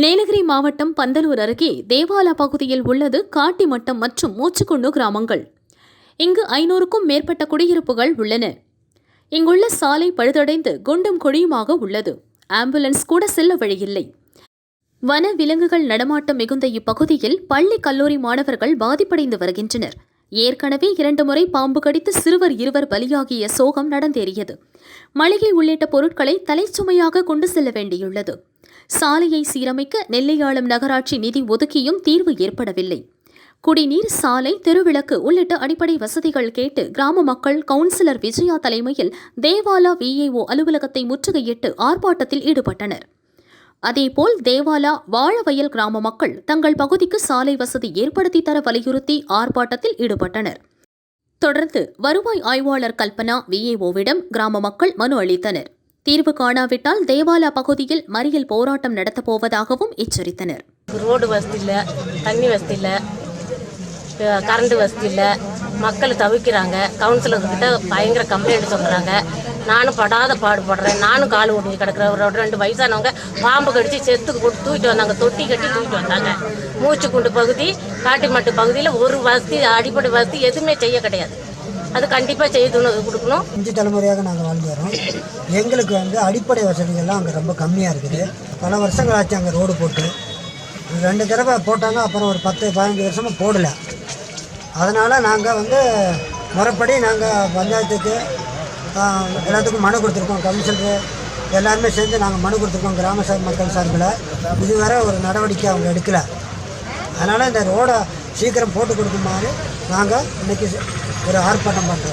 நீலகிரி மாவட்டம் பந்தலூர் அருகே தேவாலா பகுதியில் உள்ளது காட்டிமட்டம் மற்றும் மூச்சுக்குண்டு கிராமங்கள். இங்கு ஐநூறுக்கும் மேற்பட்ட குடியிருப்புகள் உள்ளன. இங்குள்ள சாலை பழுதடைந்து குண்டும் குழியுமாக உள்ளது. ஆம்புலன்ஸ் கூட செல்ல வழியில்லை. வன விலங்குகள் நடமாட்டம் மிகுந்த இப்பகுதியில் பள்ளி கல்லூரி மாணவர்கள் பாதிப்படைந்து வருகின்றனர். ஏற்கனவே இரண்டு முறை பாம்பு கடித்து சிறுவர் இருவர் பலியாகிய சோகம் நடந்தேறியது. மளிகை உள்ளிட்ட பொருட்களை தலைச்சுமையாக கொண்டு செல்ல வேண்டியுள்ளது. சாலையை சீரமைக்க நெல்லையாளம் நகராட்சி நிதி ஒதுக்கியும் தீர்வு ஏற்படவில்லை. குடிநீர் சாலை தெருவிளக்கு உள்ளிட்ட அடிப்படை வசதிகள் கேட்டு கிராம மக்கள் கவுன்சிலர் விஜயா தலைமையில் தேவாலா விஏஓ அலுவலகத்தை முற்றுகையிட்டு ஆர்ப்பாட்டத்தில் ஈடுபட்டனர். அதேபோல் தேவாலா வாழவயல் கிராம மக்கள் தங்கள் பகுதிக்கு சாலை வசதி ஏற்படுத்தி தர வலியுறுத்தி ஆர்ப்பாட்டத்தில் ஈடுபட்டனர். தொடர்ந்து வருவாய் ஆய்வாளர் கல்பனா விஏஓவிடம் கிராம மக்கள் மனு அளித்தனர். தீர்வு காணாவிட்டால் தேவாலா பகுதியில் மறியல் போராட்டம் நடத்தப் போவதாகவும் எச்சரித்தனர். ரோடு வசதி இல்லை தண்ணி வசதி இல்லை கரண்ட் வசதி இல்லை மக்கள் தவிக்கிறாங்க. கவுன்சிலர்கிட்ட பயங்கர கம்ப்ளைண்ட் சொல்கிறாங்க நானும் படாத பாடுபடுறேன். நானும் கால் ஓடி கிடக்குறேன். ஒரு ரெண்டு வயசானவங்க பாம்பு கடிச்சு செத்து போட்டு தூக்கிட்டு வந்தாங்க. தொட்டி கட்டி தூக்கிட்டு வந்தாங்க. மூச்சுக்குண்டு பகுதி காட்டிமட்டு பகுதியில் ஒரு வசதி அடிப்படை வசதி எதுவுமே செய்ய கிடையாது. அது கண்டிப்பாக செய்து கொடுக்கணும். அஞ்சு தலைமுறையாக நாங்கள் வாழ்ந்து வரோம். எங்களுக்கு வந்து அடிப்படை வசதிகள்லாம் அங்கே ரொம்ப கம்மியாக இருக்குது. பல வருஷங்கள் ஆச்சு அங்கே ரோடு போட்டு. ரெண்டு தடவை போட்டாங்க அப்புறம் ஒரு பத்து பதினஞ்சு வருஷமாக போடலை. அதனால் நாங்கள் வந்து முறைப்படி நாங்கள் பஞ்சாயத்துக்கு எல்லாத்துக்கும் மனு கொடுத்துருக்கோம். கவுன்சிலரு எல்லாருமே சேர்ந்து நாங்கள் மனு கொடுத்துருக்கோம் கிராம சார் மக்கள் சார்பில். இதுவரை ஒரு நடவடிக்கை அவங்க எடுக்கலை. அதனால் இந்த ரோடை சீக்கிரம் போட்டு கொடுக்குமாறு நாங்கள் இன்றைக்கி ஒரு ஆர்ப்பாட்டம் பண்ணுறோம்